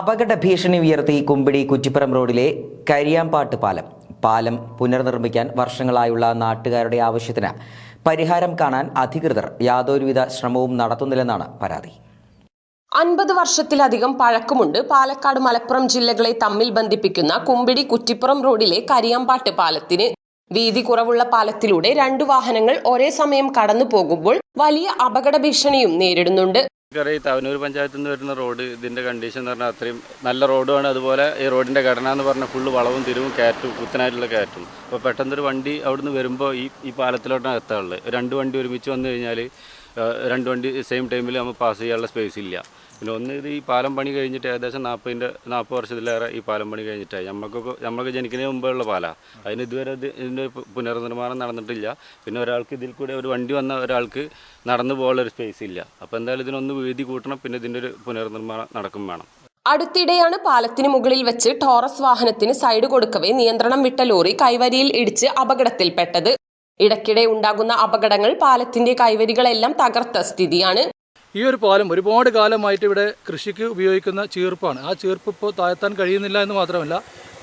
അപകട ഭീഷണി ഉയർത്തി കുമ്പിടി കുറ്റിപ്പുറം റോഡിലെ കരിയാമ്പാട്ട് പാലം. പാലം പുനർനിർമ്മിക്കാൻ വർഷങ്ങളായുള്ള നാട്ടുകാരുടെ ആവശ്യത്തിന് പരിഹാരം കാണാൻ അധികൃതർ യാതൊരുവിധ ശ്രമവും നടത്തുന്നില്ലെന്നാണ് പരാതി. അൻപത് വർഷത്തിലധികം പഴക്കമുണ്ട് പാലക്കാട് മലപ്പുറം ജില്ലകളെ തമ്മിൽ ബന്ധിപ്പിക്കുന്ന കുമ്പിടി കുറ്റിപ്പുറം റോഡിലെ കരിയാമ്പാട്ട് പാലത്തിന് വീതി കുറവുള്ള പാലത്തിലൂടെ രണ്ടു വാഹനങ്ങൾ ഒരേ സമയം കടന്നു പോകുമ്പോൾ വലിയ അപകട ഭീഷണിയും നേരിടുന്നുണ്ട്. നമുക്കറിയാം തവനൂർ പഞ്ചായത്തിൽ നിന്ന് വരുന്ന റോഡ് ഇതിന്റെ കണ്ടീഷൻ എന്ന് പറഞ്ഞാൽ അത്രയും നല്ല റോഡുമാണ്. അതുപോലെ ഈ റോഡിന്റെ ഘടന എന്ന് പറഞ്ഞാൽ ഫുള്ള് വളവും തിരിവും കയറ്റും കുത്തനായിട്ടുള്ള കയറ്റും. അപ്പോൾ പെട്ടെന്നൊരു വണ്ടി അവിടുന്ന് വരുമ്പോൾ ഈ ഈ പാലത്തിലോട്ടാണ് എത്താറുള്ളത് രണ്ട് വണ്ടി ഒരുമിച്ച് വന്നു കഴിഞ്ഞാൽ രണ്ട് വണ്ടി സെയിം ടൈമിൽ നമ്മൾ പാസ് ചെയ്യാനുള്ള സ്പേസ് ഇല്ല. പിന്നെ ഒന്ന് ഇത് ഈ പാലം പണി കഴിഞ്ഞിട്ട് ഏകദേശം നാൽപ്പതിന്റെ നാൽപ്പത് വർഷത്തിലേറെ ഈ പാലം പണി കഴിഞ്ഞിട്ടായി. നമുക്കൊക്കെ നമ്മൾക്ക് ജനിക്കുന്നതിന് മുമ്പുള്ള പാലാണ് അതിന് ഇതുവരെ ഇത് ഇതിന്റെ പുനർനിർമ്മാണം നടന്നിട്ടില്ല. പിന്നെ ഒരാൾക്ക് ഇതിൽ കൂടെ ഒരു വണ്ടി വന്ന ഒരാൾക്ക് നടന്നു പോകാനുള്ള ഒരു സ്പേസ് ഇല്ല. അപ്പോൾ എന്തായാലും ഇതിനൊന്ന് വീതി കൂട്ടണം പിന്നെ ഇതിന്റെ ഒരു പുനർനിർമ്മാണം നടക്കും വേണം. അടുത്തിടെയാണ് പാലത്തിന് മുകളിൽ വെച്ച് ടോറസ് വാഹനത്തിന് സൈഡ് കൊടുക്കവേ നിയന്ത്രണം വിട്ട ലോറി കൈവരിയിൽ ഇടിച്ച് അപകടത്തിൽപ്പെട്ടത്. ഇടയ്ക്കിടെ ഉണ്ടാകുന്ന അപകടങ്ങൾ പാലത്തിന്റെ കൈവരികളെല്ലാം തകർത്ത സ്ഥിതിയാണ്. ഈ ഒരു പാലം ഒരുപാട് കാലമായിട്ട് ഇവിടെ കൃഷിക്ക് ഉപയോഗിക്കുന്ന ചീർപ്പാണ്. ആ ചീർപ്പ് ഇപ്പോൾ താഴ്ത്താൻ കഴിയുന്നില്ല എന്ന് മാത്രമല്ല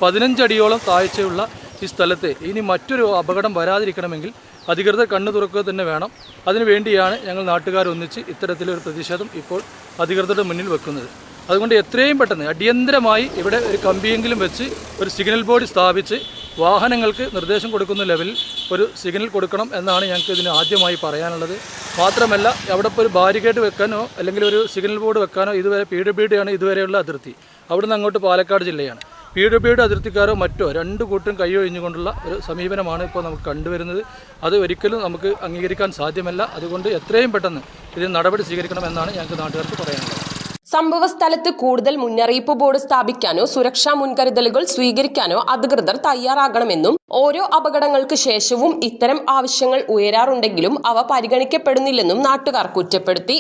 പതിനഞ്ചടിയോളം താഴ്ചയുള്ള ഈ സ്ഥലത്തെ ഇനി മറ്റൊരു അപകടം വരാതിരിക്കണമെങ്കിൽ അധികൃതർ കണ്ണു തുറക്കുക തന്നെ വേണം. അതിനുവേണ്ടിയാണ് ഞങ്ങൾ നാട്ടുകാരൊന്നിച്ച് ഇത്തരത്തിലൊരു പ്രതിഷേധം ഇപ്പോൾ അധികൃതരുടെ മുന്നിൽ വെക്കുന്നത്. അതുകൊണ്ട് എത്രയും പെട്ടെന്ന് അടിയന്തരമായി ഇവിടെ ഒരു കമ്പിയെങ്കിലും വെച്ച് ഒരു സിഗ്നൽ ബോർഡ് സ്ഥാപിച്ച് വാഹനങ്ങൾക്ക് നിർദ്ദേശം കൊടുക്കുന്ന ലെവലിൽ ഒരു സിഗ്നൽ കൊടുക്കണം എന്നാണ് ഞങ്ങൾക്ക് ഇതിന് ആദ്യമായി പറയാനുള്ളത്. മാത്രമല്ല അവിടെ ഇപ്പോൾ ഒരു ബാരിക്കേഡ് വെക്കാനോ അല്ലെങ്കിൽ ഒരു സിഗ്നൽ ബോർഡ് വെക്കാനോ ഇതുവരെ പി ഡബ്ല്യു ഇതുവരെയുള്ള അതിർത്തി. അവിടുന്ന് അങ്ങോട്ട് പാലക്കാട് ജില്ലയാണ്. പി ഡബ്ല്യുയുടെ അതിർത്തിക്കാരോ മറ്റോ രണ്ട് കൂട്ടും കൈയൊഴിഞ്ഞുകൊണ്ടുള്ള ഒരു സമീപനമാണ് ഇപ്പോൾ നമുക്ക് കണ്ടുവരുന്നത്. അത് ഒരിക്കലും നമുക്ക് അംഗീകരിക്കാൻ സാധ്യമല്ല. അതുകൊണ്ട് എത്രയും പെട്ടെന്ന് ഇതിന് നടപടി സ്വീകരിക്കണമെന്നാണ് ഞങ്ങൾക്ക് നാട്ടുകാർക്ക് പറയാനുള്ളത്. സംഭവ സ്ഥലത്ത് കൂടുതൽ മുന്നറിയിപ്പ് ബോർഡ് സ്ഥാപിക്കാനോ സുരക്ഷാ മുൻകരുതലുകൾ സ്വീകരിക്കാനോ അധികൃതർ തയ്യാറാകണമെന്നും ഓരോ അപകടങ്ങൾക്ക് ശേഷവും ഇത്തരം ആവശ്യങ്ങൾ ഉയരാറുണ്ടെങ്കിലും അവ പരിഗണിക്കപ്പെടുന്നില്ലെന്നും നാട്ടുകാർ കുറ്റപ്പെടുത്തി.